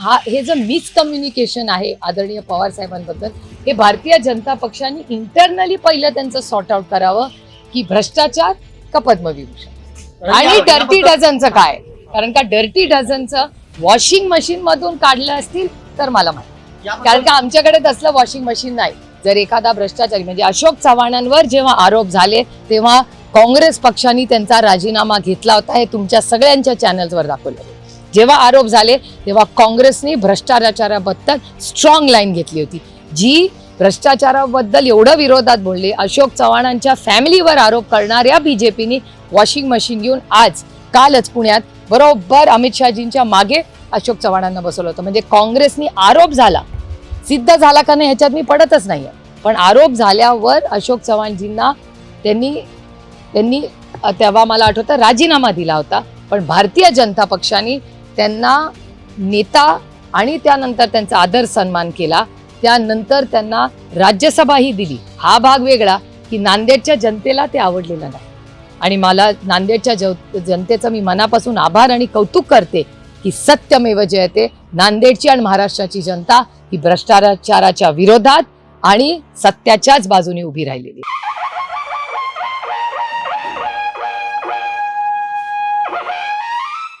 हा हे जे मिसकम्युनिकेशन आहे आदरणीय पवार साहेबांबद्दल हे भारतीय जनता पक्षाने इंटरनली पहिलं त्यांचं सॉर्ट आउट करावं की भ्रष्टाचार का पद्मविभूषण? आणि डर्टी डझनचं काय? कारण का डर्टी डझनचं वॉशिंग मशीन मधून काढलं असतील तर मला माहिती कारण का आमच्याकडे तसलं वॉशिंग मशीन नाही. जर एखादा भ्रष्टाचारी म्हणजे अशोक चव्हाणांवर जेव्हा आरोप झाले तेव्हा काँग्रेस पक्षाने त्यांचा राजीनामा घेतला होता हे तुमच्या सगळ्यांच्या चॅनल्सवर दाखवलं. जेव्हा आरोप झाले तेव्हा काँग्रेसने भ्रष्टाचाराबद्दल स्ट्रॉंग लाईन घेतली होती. जी भ्रष्टाचाराबद्दल एवढं विरोधात बोलले अशोक चव्हाणांच्या फॅमिलीवर आरोप करणाऱ्या बी जे पीने वॉशिंग मशीन घेऊन आज कालच पुण्यात बरोबर अमित शहाजींच्या मागे अशोक चव्हाणांना बसवलं होतं. म्हणजे काँग्रेसनी आरोप झाला. सिद्ध झाला का नाही ह्याच्यात मी पडतच नाही पण आरोप झाल्यावर अशोक चव्हाणजींना त्यांनी त्यांनी तेव्हा मला आठवतं राजीनामा दिला होता. पण भारतीय जनता पक्षाने त्यांना नेता आणि त्यानंतर त्यांचा आदर सन्मान केला. त्यानंतर त्यांना राज्यसभाही दिली. हा भाग वेगळा की नांदेडच्या जनतेला ते आवडलेलं नाही. आणि मला नांदेडच्या जव- जनतेचं मी मनापासून आभार आणि कौतुक करते की सत्यमेव जयते. नांदेडची आणि महाराष्ट्राची जनता ही भ्रष्टाचाराच्या विरोधात आणि सत्याच्याच बाजूने उभी राहिलेली आहे.